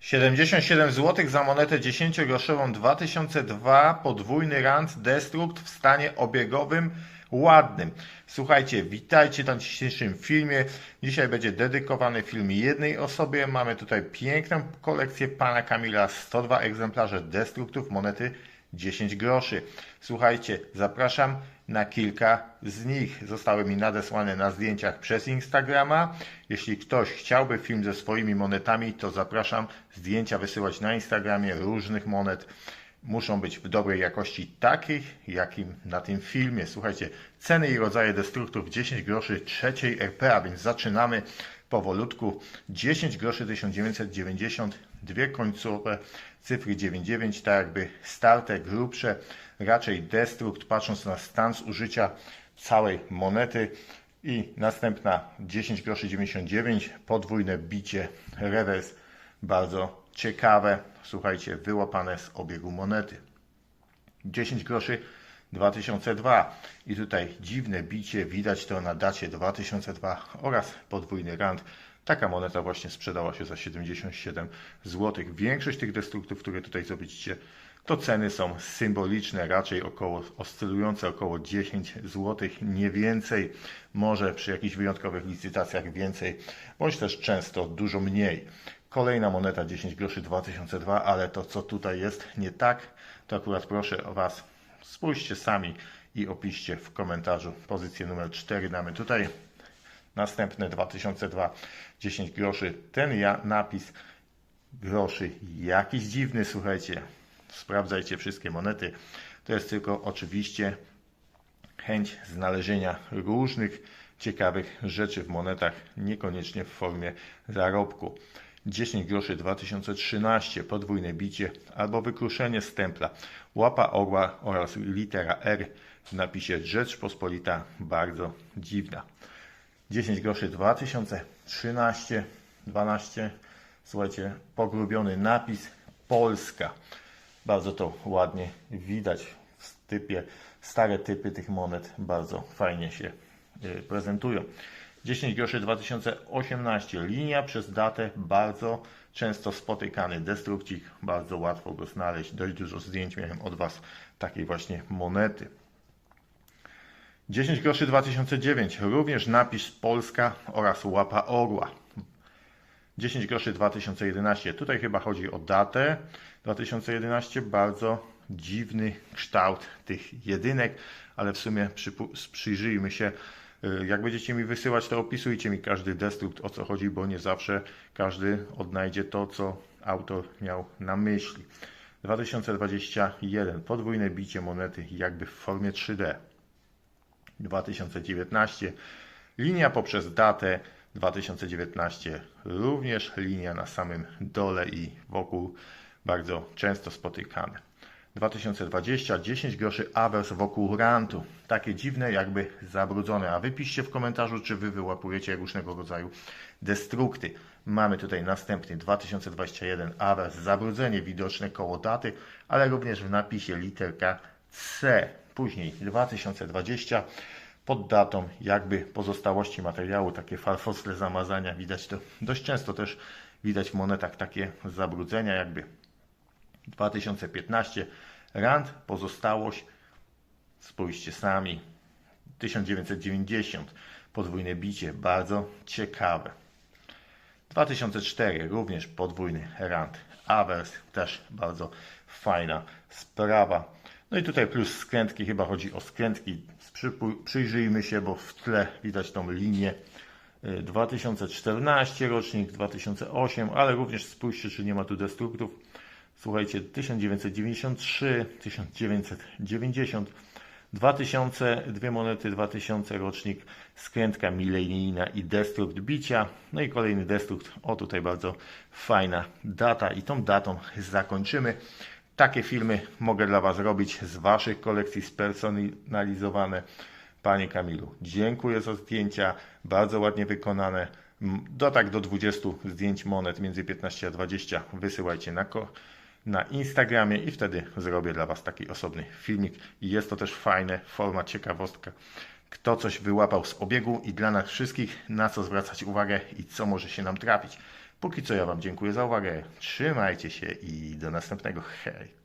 77 zł za monetę 10-groszową 2002, podwójny rand Destruct w stanie obiegowym ładnym. Słuchajcie, witajcie na dzisiejszym filmie. Dzisiaj będzie dedykowany film jednej osobie. Mamy tutaj piękną kolekcję pana Kamila, 102 egzemplarze Destructów monety 10 groszy. Słuchajcie, zapraszam na kilka z nich. Zostały mi nadesłane na zdjęciach przez Instagrama. Jeśli ktoś chciałby film ze swoimi monetami, to zapraszam zdjęcia wysyłać na Instagramie różnych monet. Muszą być w dobrej jakości takich, jakim na tym filmie. Słuchajcie, ceny i rodzaje destruktów 10 groszy trzeciej RP, a więc zaczynamy powolutku. 10 groszy 1990, dwie końcowe cyfry 99, tak jakby starte, grubsze, raczej destrukt, patrząc na stan zużycia całej monety. I następna 10 groszy 99, podwójne bicie, rewers, bardzo ciekawe, słuchajcie, wyłapane z obiegu monety. 10 groszy 2002 i tutaj dziwne bicie, widać to na dacie 2002 oraz podwójny rand. Taka moneta właśnie sprzedała się za 77 zł. Większość tych destruktów, które tutaj zobaczycie, to ceny są symboliczne, raczej około oscylujące około 10 zł, nie więcej, może przy jakichś wyjątkowych licytacjach więcej, bądź też często dużo mniej. Kolejna moneta 10 groszy 2002, ale to co tutaj jest nie tak, to akurat proszę o Was, spójrzcie sami i opiszcie w komentarzu pozycję numer 4 damy tutaj. Następne 2002 10 groszy. Ten ja, napis groszy jakiś dziwny, słuchajcie. Sprawdzajcie wszystkie monety. To jest tylko oczywiście chęć znalezienia różnych ciekawych rzeczy w monetach, niekoniecznie w formie zarobku. 10 groszy 2013, podwójne bicie albo wykruszenie stempla, łapa orła oraz litera R w napisie Rzeczpospolita, bardzo dziwna. 10 groszy 2013, 12, słuchajcie, pogrubiony napis Polska. Bardzo to ładnie widać w typie, stare typy tych monet bardzo fajnie się y, prezentują. 10 groszy 2018, linia przez datę, bardzo często spotykany destrukcik, bardzo łatwo go znaleźć, dość dużo zdjęć miałem od Was takiej właśnie monety. 10 groszy 2009, również napis Polska oraz łapa orła. 10 groszy 2011, tutaj chyba chodzi o datę 2011, bardzo dziwny kształt tych jedynek, ale w sumie przyjrzyjmy się, jak będziecie mi wysyłać, to opisujcie mi każdy destrukt, o co chodzi, bo nie zawsze każdy odnajdzie to, co autor miał na myśli. 2021, podwójne bicie monety jakby w formie 3D. 2019. Linia poprzez datę 2019, również linia na samym dole i wokół, bardzo często spotykane. 2020, 10 groszy awers wokół rantu. Takie dziwne, jakby zabrudzone. A wypiszcie w komentarzu, czy wy wyłapujecie różnego rodzaju destrukty. Mamy tutaj następny 2021 awers, zabrudzenie widoczne koło daty, ale również w napisie literka C. Później 2020 pod datą jakby pozostałości materiału, takie farfosle zamazania, widać to dość często też widać w monetach takie zabrudzenia jakby 2015 rand, pozostałość spójrzcie sami 1990 podwójne bicie, bardzo ciekawe. 2004 również podwójny rand. Awers, też bardzo fajna sprawa. No i tutaj plus skrętki, chyba chodzi o skrętki. Przyjrzyjmy się, bo w tle widać tą linię. 2014 rocznik, 2008, ale również spójrzcie, czy nie ma tu destruktów. Słuchajcie, 1993, 1990, 2000, dwie monety, 2000 rocznik, skrętka milenijna i destrukt bicia. No i kolejny destrukt, o tutaj bardzo fajna data i tą datą zakończymy. Takie filmy mogę dla Was robić z Waszych kolekcji spersonalizowane. Panie Kamilu, dziękuję za zdjęcia, bardzo ładnie wykonane. Do tak do 20 zdjęć monet, między 15 a 20 wysyłajcie na, na Instagramie i wtedy zrobię dla Was taki osobny filmik. Jest to też fajne, forma ciekawostka. Kto coś wyłapał z obiegu i dla nas wszystkich, na co zwracać uwagę i co może się nam trafić. Póki co ja Wam dziękuję za uwagę. Trzymajcie się i do następnego. Hej!